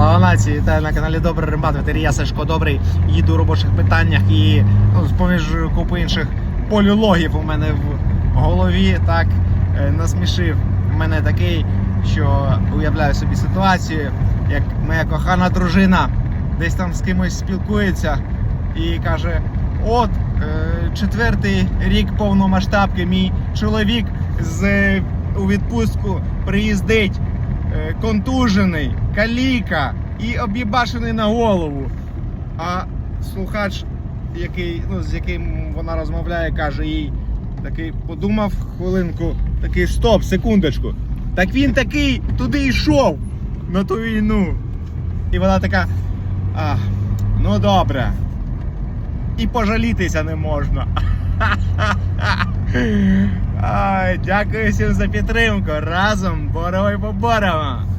Слава нації, вітаю на каналі Добрий Римбат, ветерія Сашко Добрий. Їду у робочих питаннях і ну, з-поміж купи інших полюлогів у мене в голові так е, насмішив мене такий, що уявляю собі ситуацію, як моя кохана дружина десь там з кимось спілкується і каже: от е, четвертий рік повномасштабки, мій чоловік з е, у відпустку приїздить контужений, каліка і об'єбашений на голову. А слухач, який, ну, з яким вона розмовляє, каже їй, такий подумав хвилинку, такий стоп, секундочку. Так він такий туди йшов на ту війну. І вона така. А, ну добре. І пожалітися не можна. Дякую всім за підтримку. Разом борово і поборемо.